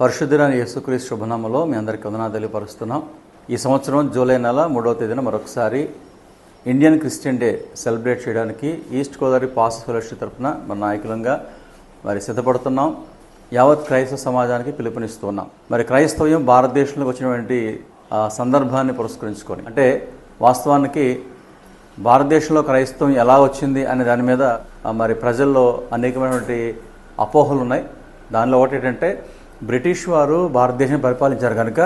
పరిశుద్ధి యేసుక్రీస్ శుభనామలో మీ అందరికీ వందనాలు తెలియపరుస్తున్నాం. ఈ సంవత్సరం జూలై నెల మూడవ తేదీన మరొకసారి ఇండియన్ క్రిస్టియన్ డే సెలబ్రేట్ చేయడానికి ఈస్ట్ గోదావరి పాస్ ఫెలోషిప్ తరఫున మన నాయకులంగా మరి సిద్ధపడుతున్నాం. యావత్ క్రైస్తవ సమాజానికి పిలుపునిస్తున్నాం. మరి క్రైస్తవ్యం భారతదేశంలోకి వచ్చినటువంటి సందర్భాన్ని పురస్కరించుకొని అంటే వాస్తవానికి భారతదేశంలో క్రైస్తవం ఎలా వచ్చింది అనే దాని మీద మరి ప్రజల్లో అనేకమైనటువంటి అపోహలు ఉన్నాయి. దానిలో ఒకటి ఏంటంటే బ్రిటిష్ వారు భారతదేశం పరిపాలించారు కనుక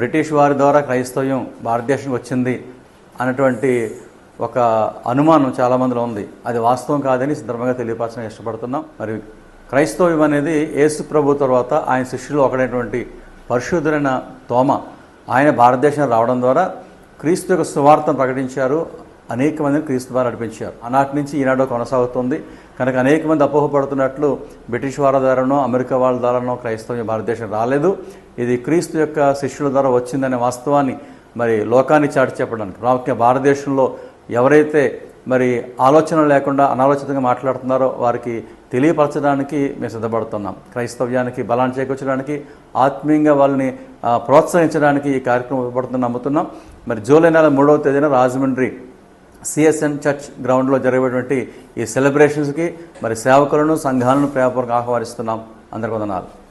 బ్రిటిష్ వారి ద్వారా క్రైస్తవ్యం భారతదేశం వచ్చింది అన్నటువంటి ఒక అనుమానం చాలామందిలో ఉంది. అది వాస్తవం కాదని సందర్భంగా తెలియపరచడానికి ఇష్టపడుతున్నాం. మరి క్రైస్తవ్యం అనేది యేసు ప్రభు తర్వాత ఆయన శిష్యులు ఒకడైనటువంటి పరిశుద్ధులైన తోమ ఆయన భారతదేశం రావడం ద్వారా క్రీస్తు యొక్క సువార్తను ప్రకటించారు. అనేక మందిని క్రీస్తు ద్వారా నడిపించారు. ఆనాటి నుంచి ఈనాడు కొనసాగుతుంది. కనుక అనేక మంది అపోహపడుతున్నట్లు బ్రిటిష్ వారి ద్వారానో అమెరికా వాళ్ళ ద్వారానో క్రైస్తవం భారతదేశం రాలేదు. ఇది క్రీస్తు యొక్క శిష్యుల ద్వారా వచ్చిందనే వాస్తవాన్ని మరి లోకాన్ని చాటి చెప్పడానికి ప్రాముఖ్యంగా భారతదేశంలో ఎవరైతే మరి ఆలోచన లేకుండా అనాలోచితంగా మాట్లాడుతున్నారో వారికి తెలియపరచడానికి మేము సిద్ధపడుతున్నాం. క్రైస్తవ్యానికి బలాన్ని చేకూర్చడానికి ఆత్మీయంగా వాళ్ళని ప్రోత్సహించడానికి ఈ కార్యక్రమం ఉపయోగపడుతుందని నమ్ముతున్నాం. మరి జూలై నెల మూడవ తేదీన రాజమండ్రి సిఎస్ఎన్ చర్చ్ గ్రౌండ్లో జరిగేటువంటి ఈ సెలబ్రేషన్స్కి మరి సేవకులను సంఘాలను ప్రేమపూర్వకంగా ఆహ్వానిస్తున్నాం. అందరికీ వందనాలు.